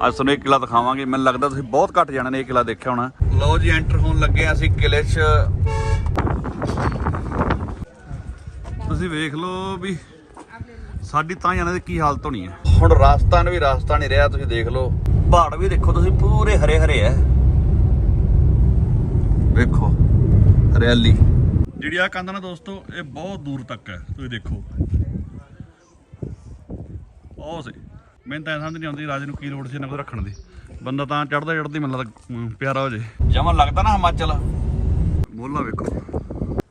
ਅੱਜ ਤੁਹਾਨੂੰ ਇਹ ਕਿਲਾ ਦਿਖਾਵਾਂਗੇ। ਮੈਨੂੰ ਲੱਗਦਾ ਤੁਸੀਂ ਬਹੁਤ ਘੱਟ ਜਾਣਦੇ ਨੇ ਇਹ ਕਿਲਾ ਦੇਖਿਆ ਹੋਣਾ। ਲਓ ਜੀ ਐਂਟਰ ਹੋਣ ਲੱਗੇ ਹਾਂ ਅਸੀਂ ਕਿਲੇ 'ਚ। ਤੁਸੀਂ ਵੇਖ ਲਓ ਵੀ ਸਾਡੀ ਤਾਂ ਜਾਣੇ ਦੀ ਕੀ ਹਾਲਤ ਹੋਣੀ ਹੈ ਹੁਣ ਰਾਸਤਾ ਵੀ ਰਾਸਤਾ ਹੀ ਰਿਹਾ, ਤੁਸੀਂ ਦੇਖ ਲਓ। ਪਹਾੜ ਵੀ ਦੇਖੋ ਤੁਸੀਂ, ਪੂਰੇ ਹਰੇ ਹਰੇ ਐ ਵੇਖੋ, ਹਰਿਆਲੀ। ਜਿਹੜੀ ਆ ਕੰਧ ਨਾ ਦੋਸਤੋ, ਇਹ ਬਹੁਤ ਦੂਰ ਤੱਕ ਹੈ ਤੁਸੀਂ ਦੇਖੋ। ਉਹ ਸੀ। ਮੈਨੂੰ ਤਾਂ ਸਮਝ ਨਹੀਂ ਆਉਂਦੀ ਰਾਜ ਨੂੰ ਕੀ ਲੋੜ ਸੀ ਇਹਨਾਂ ਕੋਲ ਰੱਖਣ ਦੀ। ਬੰਦਾ ਤਾਂ ਚੜਦਾ ਚੜਦੀ ਮੈਨੂੰ ਲੱਗਦਾ ਪਿਆਰਾ ਹੋ ਜੇ। ਜਮਨ ਲੱਗਦਾ ਨਾ ਹਿਮਾਚਲ। ਮੋਲਾ ਵੇਖੋ।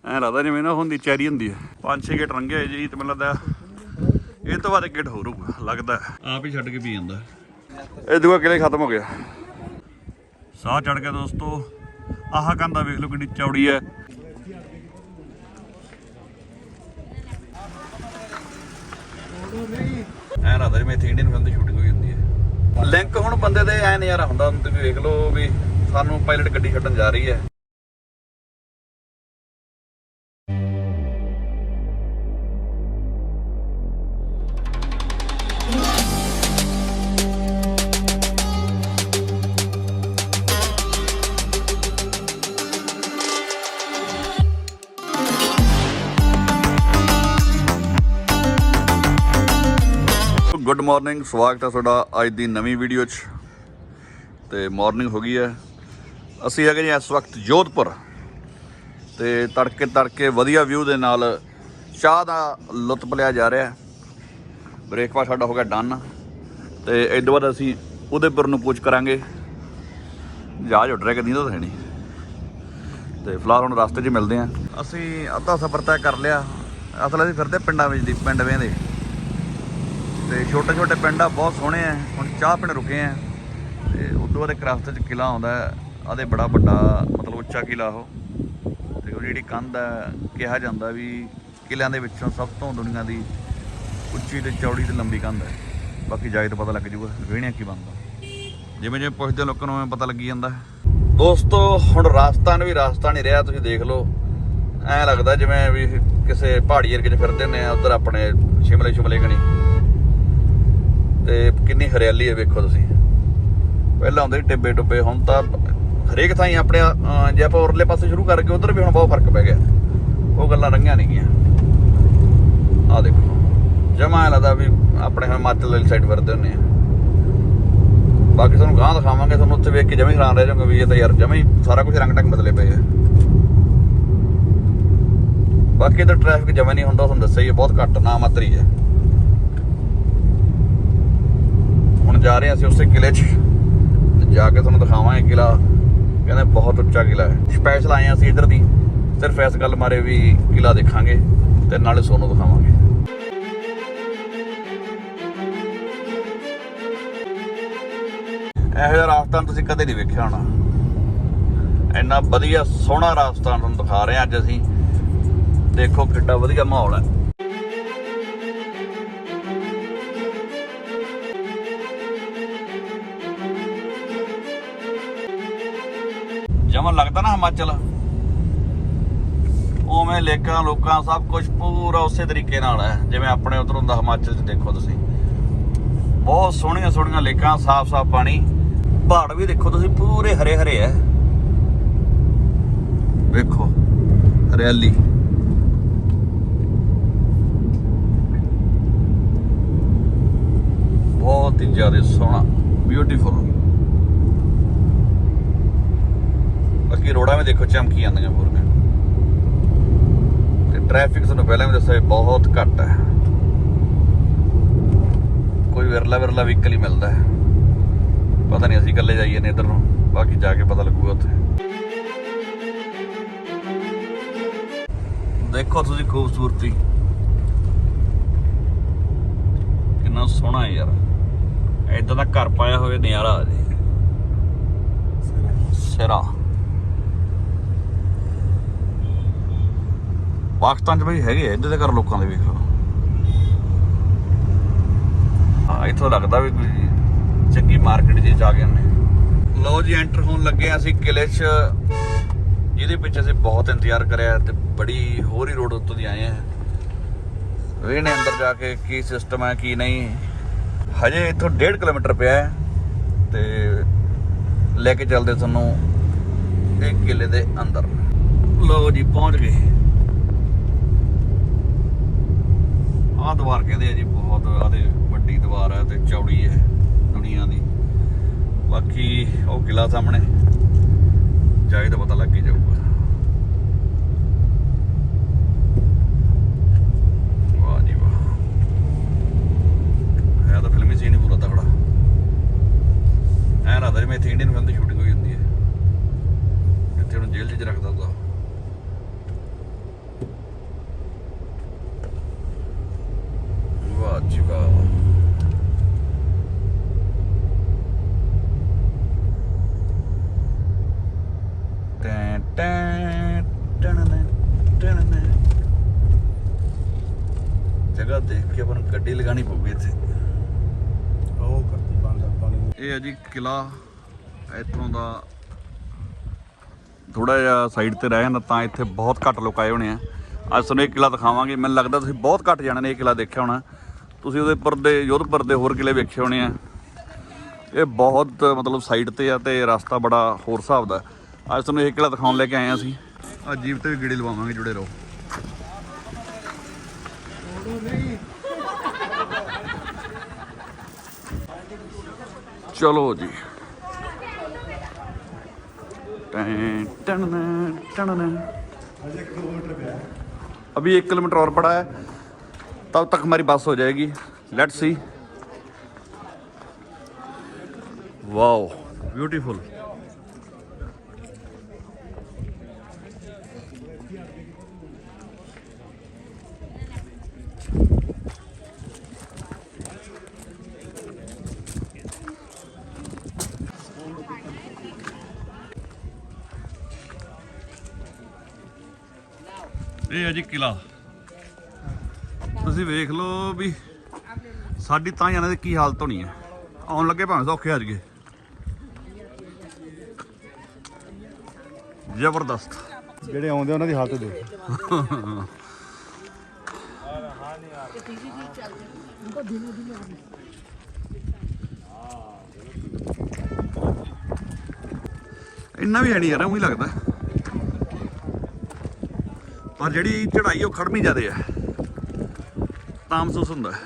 ਐ ਲੱਗਦਾ ਜਿਵੇਂ ਨਾ ਹੁੰਦੀ ਚੈਰੀ ਹੁੰਦੀ ਹੈ। ਪੰਜ ਛੇ ਗੇਟ ਰੰਗੇ ਹੋਏ ਜੀ ਤੇ ਮੈਨੂੰ ਲੱਗਦਾ ਇਹ ਤੋਂ ਬਾਅਦ ਗੇਟ ਹੋਰ ਹੋਊਗਾ ਲੱਗਦਾ। ਆਪ ਹੀ ਛੱਡ ਕੇ ਪੀ ਜਾਂਦਾ। ਇਹ ਦੂਆ ਕਿਲੇ ਖਤਮ ਹੋ ਗਿਆ। ਸਾਹ ਚੜ ਗਿਆ ਦੋਸਤੋ। ਆਹ ਕੰਦਾ ਵੇਖ ਲਓ ਕਿੰਨੀ ਚੌੜੀ ਹੈ ਐ ਲੱਗਦਾ ਜਿਵੇਂ ਇੱਥੇ ਇੰਡੀਅਨ ਫਿਲਮ ਦੀ ਸ਼ੂਟਿੰਗ ਹੋਈ ਹੁੰਦੀ ਹੈ। ਲਿੰਕ ਹੁਣ ਬੰਦੇ ਦੇ ਐ ਨਜ਼ਾਰਾ ਹੁੰਦਾ ਹੁਣ ਤੁਸੀਂ ਵੇਖ ਲਓ ਵੀ ਸਾਨੂੰ ਪਾਇਲਟ ਗੱਡੀ ਛੱਡਣ ਜਾ ਰਹੀ ਹੈ। ਗੁੱਡ ਮਾਰਨਿੰਗ ਸਵਾਗਤ ਹੈ ਤੁਹਾਡਾ ਅੱਜ ਦੀ ਨਵੀਂ ਵੀਡੀਓ 'ਚ। ਤੇ ਮਾਰਨਿੰਗ ਹੋ ਗਈ ਹੈ। ਅਸੀਂ ਹੈਗੇ ਜੀ ਇਸ ਵਕਤ ਜੋਧਪੁਰ। ਤੇ ਤੜਕੇ ਤੜਕੇ ਵਧੀਆ ਵਿਊ ਦੇ ਨਾਲ ਚਾਹ ਦਾ ਲੁਤਫ ਲਿਆ ਜਾ ਰਿਹਾ। ਬ੍ਰੇਕਫਾਸਟ ਸਾਡਾ ਹੋ ਗਿਆ ਡਨ ਤੇ ਇਸ ਤੋਂ ਬਾਅਦ ਅਸੀਂ ਉਦੇਪੁਰ ਨੂੰ ਪੂਛ ਕਰਾਂਗੇ। ਜਹਾਜ਼ ਉੱਡ ਰਿਹਾ ਕਿ ਨਹੀਂ ਤਾਂ ਹੈ ਨਹੀਂ। ਤੇ ਫਿਲਹਾਲ ਹੁਣ ਰਸਤੇ 'ਚ ਮਿਲਦੇ ਆਂ ਅਸੀਂ ਅੱਧਾ ਸਫ਼ਰ ਤੈਅ ਕਰ ਲਿਆ। ਅਸਲ ਅਸੀਂ ਫਿਰਦੇ ਪਿੰਡਾਂ ਵਿੱਚ ਦੀ, ਪਿੰਡ ਵੇਂਦੇ। ਤੇ ਛੋਟੇ ਛੋਟੇ ਪਿੰਡ ਆ, ਬਹੁਤ ਸੋਹਣੇ ਆ, ਹੁਣ ਚਾਹ ਪੀਣ ਰੁਕੇ ਆ। ਤੇ ਉਦੋਂ ਬਾਅਦ ਇੱਕ ਰਸਤੇ 'ਚ ਕਿਲਾ ਆਉਂਦਾ ਆਦੇ ਬੜਾ ਵੱਡਾ ਮਤਲਬ ਉੱਚਾ ਕਿਲਾ ਉਹ। ਤੇ ਉਹ ਜਿਹੜੀ ਕੰਧ ਹੈ ਕਿਹਾ ਜਾਂਦਾ ਵੀ ਕਿਲਿਆਂ ਦੇ ਵਿੱਚੋਂ ਸਭ ਤੋਂ ਦੁਨੀਆ ਦੀ ਉੱਚੀ ਤੇ ਚੌੜੀ ਤੇ ਲੰਬੀ ਕੰਧ ਹੈ। ਬਾਕੀ ਜਾਏ ਤਾਂ ਪਤਾ ਲੱਗ ਜੂਗਾ, ਵੇਹਣਿਆ ਕੀ ਬਣਦਾ। ਜਿਵੇਂ ਜਿਵੇਂ ਪੁੱਛਦੇ ਲੋਕਾਂ ਨੂੰ ਪਤਾ ਲੱਗੀ ਜਾਂਦਾ। ਦੋਸਤੋ, ਹੁਣ ਰਾਜਸਥਾਨ ਵੀ ਰਾਜਸਥਾਨ ਹੀ ਰਿਹਾ, ਤੁਸੀਂ ਦੇਖ ਲਓ। ਐਂ ਲੱਗਦਾ ਜਿਵੇਂ ਵੀ ਕਿਸੇ ਪਹਾੜੀ ਏਰੀਏ 'ਚ ਫਿਰਦੇ ਨੇ ਉਧਰ ਆਪਣੇ ਸ਼ਿਮਲੇ ਸ਼ਿਮਲੇ ਕਣੀ ਤੇ ਕਿੰਨੀ ਹਰਿਆਲੀ ਹੈ ਵੇਖੋ ਤੁਸੀਂ। ਪਹਿਲਾਂ ਹੁੰਦੇ ਸੀ ਟਿੱਬੇ ਟੁੱਬੇ ਹੁਣ ਤਾਂ ਹਰੇਕ ਥਾਂ ਹੀ ਆਪਣੇ ਅਹ, ਜੇ ਆਪਾਂ ਉਰਲੇ ਪਾਸੇ ਸ਼ੁਰੂ ਕਰਕੇ ਉਧਰ ਵੀ ਹੁਣ ਬਹੁਤ ਫ਼ਰਕ ਪੈ ਗਿਆ। ਉਹ ਗੱਲਾਂ ਰੰਗੀਆਂ ਨਹੀਂ ਗਈਆਂ। ਆਹ ਦੇਖੋ ਜਮਾ ਲੱਗਦਾ ਵੀ ਆਪਣੇ ਹਿਮਾਚਲ ਵਾਲੀ ਸਾਈਡ ਵਰਦੇ ਹੁੰਨੇ ਆ। ਬਾਕੀ ਤੁਹਾਨੂੰ ਗਾਂ ਦਿਖਾਵਾਂਗੇ ਤੁਹਾਨੂੰ ਉੱਥੇ ਵੇਖ ਕੇ ਜਮੇ ਹੈਰਾਨ ਰਹਿ ਜਾਓਗੇ ਵੀ ਇਹ ਤਾਂ ਯਾਰ ਜਮੇ ਹੀ ਸਾਰਾ ਕੁਝ ਰੰਗ ਟੰਗ ਬਦਲੇ ਪਏ ਆ। ਬਾਕੀ ਤਾਂ ਟ੍ਰੈਫਿਕ ਜਮਾ ਨਹੀਂ ਹੁੰਦਾ ਤੁਹਾਨੂੰ ਦੱਸਿਆ ਹੀ ਹੈ, ਬਹੁਤ ਘੱਟ ਨਾ ਮਾਤਰੀ ਹੈ ਹੁਣ ਜਾ ਰਹੇ ਹਾਂ ਅਸੀਂ ਉਸੇ ਕਿਲੇ 'ਚ। ਜਾ ਕੇ ਤੁਹਾਨੂੰ ਦਿਖਾਵਾਂਗੇ ਕਿਲਾ ਕਹਿੰਦੇ ਬਹੁਤ ਉੱਚਾ ਕਿਲਾ ਹੈ। ਸਪੈਸ਼ਲ ਆਏ ਅਸੀਂ ਇੱਧਰ ਦੀ। ਸਿਰਫ ਇਸ ਗੱਲ ਮਾਰੇ ਵੀ ਕਿਲਾ ਦੇਖਾਂਗੇ ਤੇ ਨਾਲੇ ਸੋਨੂੰ ਦਿਖਾਵਾਂਗੇ। ਇਹੋ ਜਿਹਾ ਰਾਸਤਾ ਤੁਸੀਂ ਕਦੇ ਨਹੀਂ ਵੇਖਿਆ ਹੋਣਾ। ਇੰਨਾ ਵਧੀਆ ਸੋਹਣਾ ਰਾਸਤਾ ਤੁਹਾਨੂੰ ਦਿਖਾ ਰਹੇ ਹਾਂ ਅੱਜ ਅਸੀਂ। ਦੇਖੋ ਕਿੱਡਾ ਵਧੀਆ ਮਾਹੌਲ ਹੈ। ਜਮਨ ਲੱਗਦਾ ਨਾ ਹਿਮਾਚਲ। ਉਵੇਂ ਲੇਕਾਂ, ਲੋਕਾਂ, ਸਭ ਕੁਝ ਪੂਰਾ ਉਸੇ ਤਰੀਕੇ ਨਾਲ ਹੈ, ਜਿਵੇਂ ਆਪਣੇ ਉਧਰੋਂ ਦਾ ਹਿਮਾਚਲ 'ਚ ਦੇਖੋ ਤੁਸੀਂ। ਬਹੁਤ ਸੋਹਣੀਆਂ ਸੋਹਣੀਆਂ ਲੇਕਾਂ, ਸਾਫ਼-ਸਾਫ਼ ਪਾਣੀ। ਪਹਾੜ ਵੀ ਦੇਖੋ ਤੁਸੀਂ, ਪੂਰੇ ਹਰੇ ਹਰੇ ਐ ਵੇਖੋ ਹਰਿਆਲੀ। ਬਹੁਤ ਹੀ ਜ਼ਿਆਦਾ ਸੋਹਣਾ ਬਿਊਟੀਫੁਲ ਬਾਕੀ ਰੋਡਾਂ ਵੀ ਦੇਖੋ ਚਮਕੀ ਜਾਂਦੀਆਂ ਪੂਰੀਆਂ ਤੇ ਟ੍ਰੈਫਿਕ ਤੁਹਾਨੂੰ ਪਹਿਲਾਂ ਵੀ ਦੱਸਿਆ ਬਹੁਤ ਘੱਟ ਹੈ। ਕੋਈ ਵਿਰਲਾ ਵਿਰਲਾ ਵਹੀਕਲ ਹੀ ਮਿਲਦਾ ਹੈ। ਪਤਾ ਨਹੀਂ ਅਸੀਂ ਇਕੱਲੇ ਜਾਈਏ ਨੇ ਇਧਰ ਨੂੰ, ਬਾਕੀ ਜਾ ਕੇ ਪਤਾ ਲੱਗੂਗਾ ਉੱਥੇ। ਦੇਖੋ ਤੁਸੀਂ ਖੂਬਸੂਰਤੀ। ਕਿੰਨਾ ਸੋਹਣਾ ਹੈ ਯਾਰ। ਐਦਾਂ ਦਾ ਘਰ ਪਾਇਆ ਹੋਵੇ ਨਜ਼ਾਰਾ ਆ ਜੇ। ਸਿਰਾ। ਪਾਕਿਸਤਾਨ ਚ ਬਈ ਹੈਗੇ ਆ, ਇੱਧਰ ਦੇ ਘਰ ਲੋਕਾਂ ਦੇ ਵੇਖ ਲਓ। ਹਾਂ, ਇੱਥੋਂ ਲੱਗਦਾ ਵੀ ਕੋਈ ਚੰਗੀ ਮਾਰਕੀਟ 'ਚ ਜਾ ਕੇ ਨੇ ਲਓ ਜੀ ਐਂਟਰ ਹੋਣ ਲੱਗੇ ਹਾਂ ਅਸੀਂ ਕਿਲੇ 'ਚ। ਜਿਹਦੇ ਪਿੱਛੇ ਅਸੀਂ ਬਹੁਤ ਇੰਤਜ਼ਾਰ ਕਰਿਆ ਤੇ ਬੜੀ ਹੋਰ ਹੀ ਰੋਡ ਉੱਤੋਂ ਦੀ ਆਏ ਆ ਵੇਖਣੇ ਅੰਦਰ ਜਾ ਕੇ ਕੀ ਸਿਸਟਮ ਹੈ, ਕੀ ਨਹੀਂ। ਹਜੇ ਇੱਥੋਂ 1.5 ਕਿਲੋਮੀਟਰ ਪਿਆ ਹੈ ਤੇ ਲੈ ਕੇ ਚੱਲਦੇ ਤੁਹਾਨੂੰ ਇਹ ਕਿਲੇ ਦੇ ਅੰਦਰ। ਲਓ ਜੀ, ਪਹੁੰਚ ਗਏ। ਆਹ ਦੀਵਾਰ ਕਹਿੰਦੇ ਆ ਜੀ ਬਹੁਤ ਆਦੇ ਵੱਡੀ ਦੀਵਾਰ ਹੈ ਤੇ ਚੌੜੀ ਹੈ ਦੁਨੀਆ ਦੀ। ਬਾਕੀ ਉਹ ਕਿਲਾ ਸਾਹਮਣੇ, ਜਾਏ ਤਾਂ ਪਤਾ ਲੱਗ ਹੀ ਜਾਊਗਾ। ਵਾਹ ਜੀ ਵਾਹ। ਹੈ ਤਾਂ ਫਿਲਮੀ ਸੀਨ ਹੀ ਪੂਰਾ ਤਕੜਾ। ਐ ਲੱਗਦਾ ਜਿਵੇਂ ਇੱਥੇ ਇੰਡੀਅਨ ਫਿਲਮ ਦੀ ਸ਼ੂਟਿੰਗ ਹੋਈ ਹੁੰਦੀ ਹੈ। ਇੱਥੇ ਹੁਣ ਜੇਲ੍ਹ 'ਚ ਰੱਖਦਾ ਹੁੰਦਾ। ਟਣਨ ਟਣਨ ਜਗ੍ਹਾ ਦੇਖ ਕੇ ਆਪਾਂ ਨੂੰ ਗੱਡੀ ਲਗਾਣੀ ਪਊਗੀ ਇੱਥੇ ਉਹ ਕਰਤੀ ਬੰਦ ਪਾਣੀ ਇਹ ਹੈ ਜੀ ਕਿਲਾ ਇੱਥੋਂ ਦਾ ਥੋੜਾ ਜਿਹਾ ਸਾਈਡ ਤੇ ਰਹਿ ਜਾਂਦਾ ਤਾਂ ਇੱਥੇ ਬਹੁਤ ਘੱਟ ਲੋਕ ਆਏ ਹੋਣੇ ਆ। ਅੱਜ ਤੁਹਾਨੂੰ ਇਹ ਕਿਲਾ ਦਿਖਾਵਾਂਗੇ। ਮੈਨੂੰ ਲੱਗਦਾ ਤੁਸੀਂ ਬਹੁਤ ਘੱਟ ਜਾਣਿਆਂ ਨੇ ਇਹ ਕਿਲਾ ਦੇਖਿਆ ਹੋਣਾ। ਤੁਸੀਂ ਉਹਦੇ ਪਰਦੇ ਯੋਧਪੁਰ ਦੇ ਹੋਰ ਕਿਲੇ ਵੇਖੇ ਹੋਣੇ ਆ। ਇਹ ਬਹੁਤ ਮਤਲਬ ਸਾਈਡ ਤੇ ਆ ਤੇ ਰਸਤਾ ਬੜਾ ਹੋਰ ਹਿਸਾਬ ਦਾ। ਅੱਜ ਤੁਹਾਨੂੰ ਇਹ ਕਿਲਾ ਦਿਖਾਉਣ ਲੈ ਕੇ ਆਏ ਆ ਅਸੀਂ। ਅੱਜ ਜੀਪ ਤੇ ਵੀ ਗੇੜੇ ਲਵਾਵਾਂਗੇ ਜੁੜੇ ਰਹੋ। ਚਲੋ ਜੀ। ਟਣ ਟਣ ਟਣ ਅਜੇ 1 ਕਿਲੋਮੀਟਰ ਪਿਆ। ਅਭੀ 1 ਕਿਲੋਮੀਟਰ ਹੋਰ ਪੜਾ ਹੈ। तब तक हमारी बस हो जाएगी लेट्स सी वाओ ब्यूटीफुल ਇਹ ਹੈ ਜੀ ਕਿਲਾ ਤੁਸੀਂ ਵੇਖ ਲਓ ਵੀ ਸਾਡੀ ਤਾਂ ਜਾਣੇ ਦੀ ਕੀ ਹਾਲਤ ਹੋਣੀ ਹੈ ਆਉਣ ਲੱਗੇ ਭਾਵੇਂ ਸੌਖੇ ਆ ਜਗੇ ਜ਼ਬਰਦਸਤ। ਜਿਹੜੇ ਆਉਂਦੇ ਉਹਨਾਂ ਦੀ ਹਾਲਤ ਦੇਖ। ਇੰਨਾ ਵੀ ਹੈ ਨਹੀਂ ਯਾਰ ਉਹੀ ਲੱਗਦਾ। ਪਰ ਜਿਹੜੀ ਚੜਾਈ ਉਹ ਖੜਮੀ ਜ਼ਿਆਦੇ ਹੈ ਤਾਂ ਮਹਿਸੂਸ ਹੁੰਦਾ ਹੈ।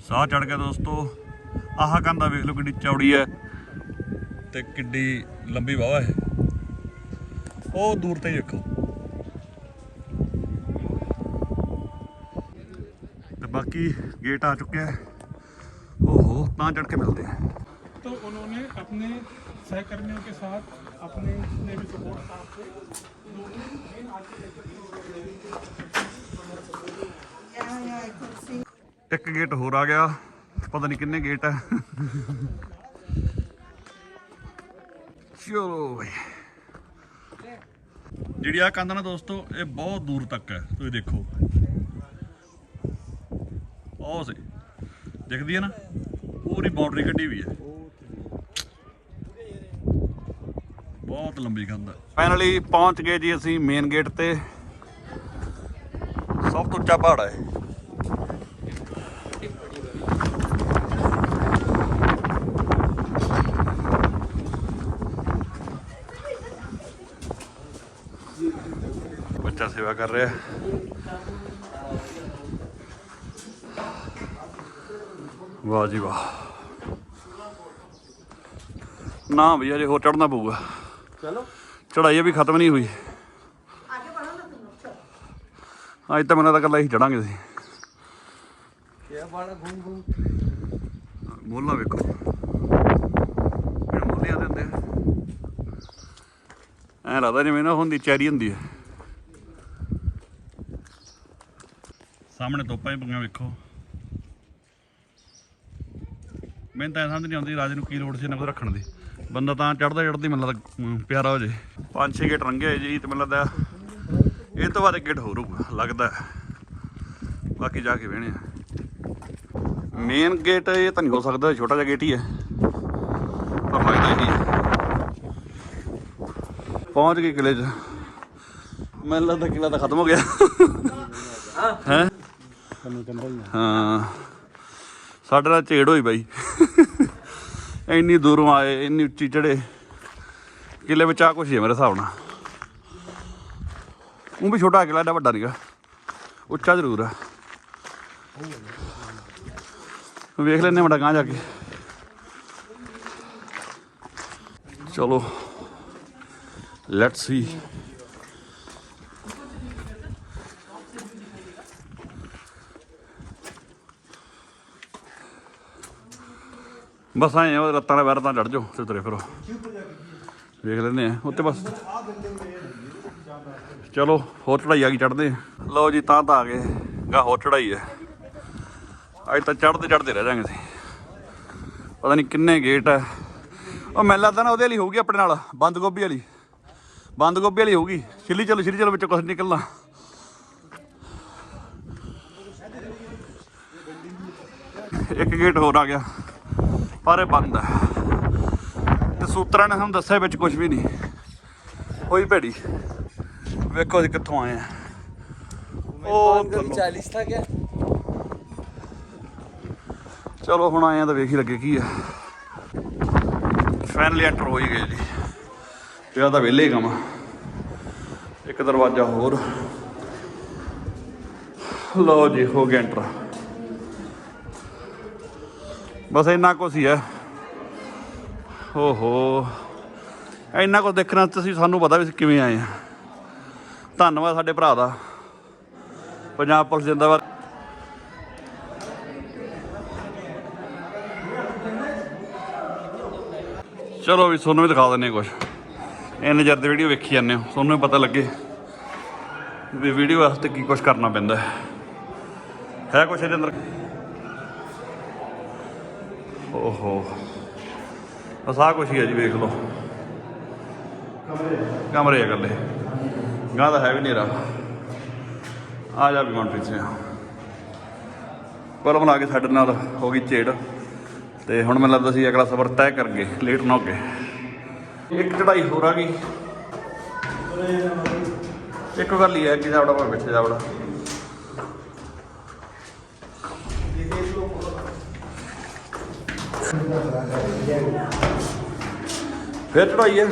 ਸਾਹ ਚੜ ਗਿਆ ਦੋਸਤੋ ਆਹ ਕੰਦਾ ਵੇਖ ਲਓ ਕਿੰਨੀ ਚੌੜੀ ਹੈ ਤੇ ਕਿੱਡੀ ਲੰਬੀ ਵਾਵਾ ਹੈ ਉਹ ਦੂਰ ਤੇ ਹੀ ਵੇਖੋ ਤੇ ਬਾਕੀ ਗੇਟ ਆ ਚੁੱਕਿਆ ਹੈ ਓਹੋ ਤਾਂ ਚੜ ਕੇ ਮਿਲਦੇ ਆ तो उन्होंने अपने सहकर्मियों के साथ अपने जितने भी सपोर्ट स्टाफ थे ਇੱਕ ਗੇਟ ਹੋਰ ਆ ਗਿਆ ਪਤਾ ਨਹੀਂ ਕਿੰਨੇ ਗੇਟ ਹੈ ਚਲੋ ਬਈ ਜਿਹੜੀ ਆ ਕੰਧ ਨਾ ਦੋਸਤੋ ਇਹ ਬਹੁਤ ਦੂਰ ਤੱਕ ਹੈ ਤੁਸੀਂ ਦੇਖੋ ਉਹ ਸੇ ਦਿਖਦੀ ਹੈ ਨਾ ਪੂਰੀ ਬਾਉਂਡਰੀ ਕੱਢੀ ਵੀ ਹੈ ਬਹੁਤ ਲੰਬੀ ਕੰਧ ਹੈ। ਫਾਈਨਲੀ ਪਹੁੰਚ ਗਏ ਜੀ ਅਸੀਂ ਮੇਨ ਗੇਟ ਤੇ। ਸਭ ਤੋਂ ਉੱਚਾ ਪਹਾੜ ਹੈ ਬੱਚਾ ਸੇਵਾ ਕਰ ਰਿਹਾ। ਵਾਹ ਜੀ ਵਾਹ। ਨਾ ਭਈਆ ਜੇ ਹੋਰ ਚੜਨਾ ਪਊਗਾ। ਚਲੋ। ਚੜਾਈ ਵੀ ਖਤਮ ਨਹੀਂ ਹੋਈ। ਅੱਜ ਤਾਂ ਮੈਨੂੰ ਤਾਂ ਕੱਲਾ ਹੀ ਚੜਾਂਗੇ ਸੀ ਮੋਲਾ ਵੇਖੋ ਇਹ ਮੋਲੇ ਆਦੇ ਹੁੰਦੇ ਆ ਐ ਲੱਗਦਾ ਜਿਵੇਂ ਨਾ ਹੁੰਦੀ ਚੈਰੀ ਹੁੰਦੀ ਹੈ ਸਾਹਮਣੇ ਤੋਪਾਂ ਹੀ ਪੰਗਾ ਵੇਖੋ ਮੈਨੂੰ ਤਾਂ ਸਮਝ ਨਹੀਂ ਆਉਂਦੀ ਰਾਜੇ ਨੂੰ ਕੀ ਲੋੜ ਸੀ ਇਹਨਾਂ ਕੋਲ ਰੱਖਣ ਦੀ ਬੰਦਾ ਤਾਂ ਚੜਦਾ ਚੜਦੀ ਮੈਨੂੰ ਲੱਗਦਾ ਪਿਆਰਾ ਹੋ ਜੇ। ਪੰਜ ਛੇ ਗੇਟ ਰੰਗੇ ਹੋਏ ਜੀ ਤੇ ਮੈਨੂੰ ਲੱਗਦਾ ਇਹ ਤੋਂ ਬਾਅਦ ਗੇਟ ਹੋਰ ਹੋਊਗਾ ਲੱਗਦਾ। ਬਾਕੀ ਜਾ ਕੇ ਵੇਣੇ ਆ ਮੇਨ ਗੇਟ ਇਹ ਤਾਂ ਨਹੀਂ ਹੋ ਸਕਦਾ ਛੋਟਾ ਜਿਹਾ ਗੇਟ ਹੀ ਹੈ। ਪਰ ਲੱਗਦਾ ਹੈ। ਪਹੁੰਚ ਗਏ ਕਿਲੇ 'ਚ। ਮੈਨੂੰ ਲੱਗਦਾ ਕਿਲਾ ਤਾਂ ਖਤਮ ਹੋ ਗਿਆ। ਹੀ? ਹਾਂ ਸਾਡੇ ਨਾਲ ਝੇੜ ਹੋਈ ਬਾਈ। ਇੰਨੀ ਦੂਰੋਂ ਆਏ, ਇੰਨੀ ਉੱਚੀ ਚੜੇ ਕਿਲੇ ਵਿੱਚ ਆ ਕੁਛ ਹੀ ਹੈ ਮੇਰੇ ਹਿਸਾਬ ਨਾਲ। ਉਹ ਵੀ ਛੋਟਾ ਕਿਲਾ ਏਡਾ ਵੱਡਾ ਨਹੀਂਗਾ ਉੱਚਾ ਜ਼ਰੂਰ ਆ। ਵੇਖ ਲੈਨੇ ਮੜਾ ਗਾਂ ਜਾ ਕੇ। ਚਲੋ ਲੈਟਸ ਸੀ ਬਸ ਆਏ ਉਹ ਲੱਤਾਂ ਦਾ ਵੈਰ ਤਾਂ ਚੜ ਜਾਓ ਤੇ ਤੁਰੇ ਫਿਰੋ। ਵੇਖ ਲੈਨੇ ਆ, ਉੱਤੇ ਬਸ। ਚਲੋ, ਹੋਰ ਚੜਾਈ ਆ ਗਈ ਚੜਦੇ ਲਓ ਜੀ, ਤਾਂ ਤਾਂ ਆ ਗਏ। ਗਾ ਹੋਰ ਚੜਾਈ ਹੈ ਅੱਜ ਤਾਂ ਚੜਦੇ ਚੜਦੇ ਰਹਿ ਜਾਾਂਗੇ ਅਸੀਂ। ਪਤਾ ਨਹੀਂ ਕਿੰਨੇ ਗੇਟ ਹੈ ਉਹ ਮੈਨੂੰ ਲੱਗਦਾ ਨਾ ਉਹਦੇ ਲਈ ਹੋਊਗੀ ਆਪਣੇ ਨਾਲ, ਬੰਦ ਗੋਭੀ ਵਾਲੀ। ਬੰਦ ਗੋਭੀ ਵਾਲੀ ਹੋਊਗੀ। ਛਿੱਲੀ ਚਲੋ ਛਿੱਲੀ ਚਲੋ, ਵਿੱਚੋਂ ਕੁਛ ਨਿਕਲਣਾ। ਇੱਕ ਗੇਟ ਹੋਰ ਆ ਗਿਆ। ਪਰ ਇਹ ਬੰਦ ਹੈ ਤੇ ਸੂਤਰਾਂ ਨੇ ਸਾਨੂੰ ਦੱਸਿਆ ਵਿੱਚ ਕੁਝ ਵੀ ਨਹੀਂ। ਹੋਈ ਭੇੜੀ। ਵੇਖੋ ਅਸੀਂ ਕਿੱਥੋਂ ਆਏ ਆ। ਉਹ 40 ਤੱਕ ਹੈ ਚਲੋ ਹੁਣ ਆਏ ਆ ਤਾਂ ਵੇਖ ਲੱਗੇ ਕੀ ਆ। ਫਾਈਨਲੀ ਐਂਟਰ ਹੋ ਹੀ ਗਏ ਜੀ। ਇਹ ਤਾਂ ਵਿਹਲੇ ਕੰਮ ਇੱਕ ਦਰਵਾਜ਼ਾ ਹੋਰ। ਲਓ ਜੀ ਹੋ ਗਿਆ ਐਂਟਰ ਬਸ ਇੰਨਾ ਕੁਛ ਹੀ ਹੈ। ਓਹੋ। ਇੰਨਾ ਕੁਝ ਦੇਖਣਾ ਤੁਸੀਂ, ਸਾਨੂੰ ਪਤਾ ਵੀ ਅਸੀਂ ਕਿਵੇਂ ਆਏ ਆ ਧੰਨਵਾਦ ਸਾਡੇ ਭਰਾ ਦਾ। ਪੰਜਾਬ ਪੁਲਿਸ ਜਿੰਦਾਬਾਦ। ਚਲੋ ਵੀ ਤੁਹਾਨੂੰ ਵੀ ਦਿਖਾ ਦਿੰਨੇ ਕੁਝ ਇੰਨੇ ਨਜ਼ਰ ਦੀ ਵੀਡੀਓ ਵੇਖੀ ਜਾਂਦੇ ਹੋ। ਤੁਹਾਨੂੰ ਵੀ ਪਤਾ ਲੱਗੇ ਵੀ ਵੀਡੀਓ ਵਾਸਤੇ ਕੀ ਕੁਝ ਕਰਨਾ ਪੈਂਦਾ ਹੈ। ਹੈ ਕੁਛ ਇਹਦੇ ਅੰਦਰ? ਓਹੋ। ਬਸ ਕੁਛ ਹੀ ਹੈ ਜੀ, ਵੇਖ ਲਓ। ਕਮਰੇ ਆ ਇਕੱਲੇ। ਗਾਂ ਤਾਂ ਹੈ ਵੀ ਨੇਰਾ ਆ ਜਾ ਵੀ ਮਨਪ੍ਰੀਤ ਸਿੰਘ ਪਰ ਬਣਾ ਕੇ ਸਾਡੇ ਨਾਲ ਹੋ ਗਈ ਝੇੜ ਤੇ ਹੁਣ ਮੈਨੂੰ ਲੱਗਦਾ ਸੀ ਅਗਲਾ ਸਫ਼ਰ ਤੈਅ ਕਰ ਗਏ ਲੇਟ ਨਾ ਹੋ ਗਏ। ਇੱਕ ਚੜਾਈ ਹੋਰ ਆ ਗਈ। ਇੱਕ ਗੱਲ ਹੀ ਹੈ ਕਿ ਜਾਵੜਾ ਮੈਂ ਬੈਠੇ ਜਾਵੜਾ। ਫੇਰ ਚੜਾਈ ਹੈ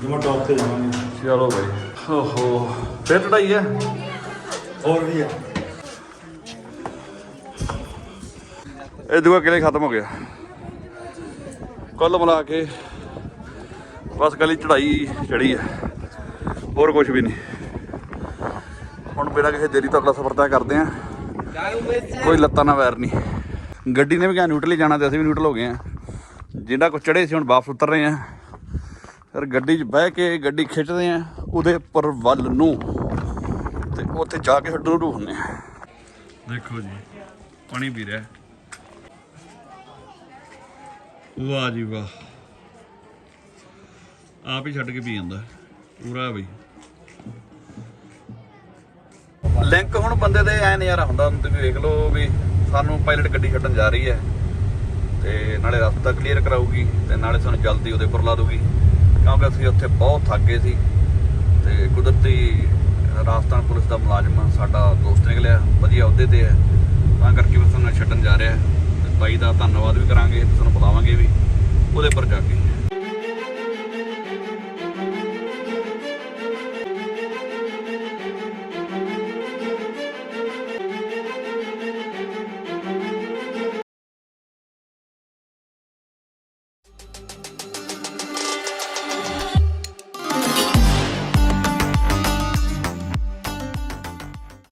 ਜਿਵੇਂ ਟੌਪ ਤੇ ਜਾਵਾਂਗੇ। ਚਲੋ ਭਾਈ ਓਹੋ। ਫੇਰ ਚੜਾਈ ਹੈ ਹੋਰ ਵੀ ਹੈ ਇਹ ਦੂਆ ਕਿਲੇ ਖਤਮ ਹੋ ਗਿਆ। ਕੁੱਲ ਮਿਲਾ ਕੇ ਬਸ ਗਲੀ ਚੜਾਈ ਚੜੀ ਹੈ ਹੋਰ ਕੁਝ ਵੀ ਨਹੀਂ। ਹੁਣ ਬਿਨਾਂ ਕਿਸੇ ਦੇਰੀ ਤੋਂ ਅਗਲਾ ਸਫ਼ਰ ਤੈਅ ਕਰਦੇ ਆ। ਕੋਈ ਲੱਤਾਂ ਨਾ ਵੈਰ ਨਹੀਂ। ਗੱਡੀ ਨੇ ਵੀ ਕਿਹਾ ਨਿਊਟਰਲ ਹੀ ਜਾਣਾ ਤੇ ਅਸੀਂ ਵੀ ਨਿਊਟਰਲ ਹੋ ਗਏ ਆ ਜਿੰਨਾ ਕੋ ਚੜੇ ਸੀ ਹੁਣ ਵਾਪਸ ਉਤਰ ਰਹੇ ਆ ਫਿਰ ਗੱਡੀ 'ਚ ਬਹਿ ਕੇ ਗੱਡੀ ਖਿੱਚਦੇ ਆ ਉਹਦੇ ਪਰ ਵੱਲ ਨੂੰ। ਤੇ ਉੱਥੇ ਜਾ ਕੇ ਹੱਡੂ ਹੱਡੂ ਹੁੰਦੇ ਆ ਦੇਖੋ ਜੀ ਪਾਣੀ ਪੀ ਰਿਹਾ। ਵਾਹ ਜੀ ਵਾਹ। ਆਪ ਹੀ ਛੱਡ ਕੇ ਪੀ ਜਾਂਦਾ। ਪੂਰਾ ਬਈ ਲਿੰਕ ਹੁਣ ਬੰਦੇ ਦੇ ਐ ਨਜ਼ਾਰਾ ਹੁੰਦਾ ਹੁਣ ਤੁਸੀਂ ਵੇਖ ਲਓ ਵੀ ਸਾਨੂੰ ਪਾਇਲਟ ਗੱਡੀ ਛੱਡਣ ਜਾ ਰਹੀ ਹੈ। ਤੇ ਨਾਲੇ ਰਸਤਾ ਕਲੀਅਰ ਕਰਾਊਗੀ ਤੇ ਨਾਲੇ ਸਾਨੂੰ ਜਲਦੀ ਉਹਦੇ ਉੱਪਰ ਲਾ ਦੂਗੀ ਕਿਉਂਕਿ ਅਸੀਂ ਉੱਥੇ ਬਹੁਤ ਥੱਕ ਗਏ ਸੀ ਤੇ ਕੁਦਰਤੀ ਰਾਜਸਥਾਨ ਪੁਲਿਸ ਦਾ ਮੁਲਾਜ਼ਮ ਸਾਡਾ ਦੋਸਤ ਨਿਕਲਿਆ, ਵਧੀਆ ਅਹੁਦੇ ਤੇ ਹੈ। ਤਾਂ ਕਰਕੇ ਮੈਂ ਤੁਹਾਨੂੰ ਛੱਡਣ ਜਾ ਰਿਹਾ। ਤੇ ਬਾਈ ਦਾ ਧੰਨਵਾਦ ਵੀ ਕਰਾਂਗੇ ਤੇ ਤੁਹਾਨੂੰ ਬੁਲਾਵਾਂਗੇ ਵੀ। ਉਹਦੇ ਪਰ ਜਾ ਕੇ।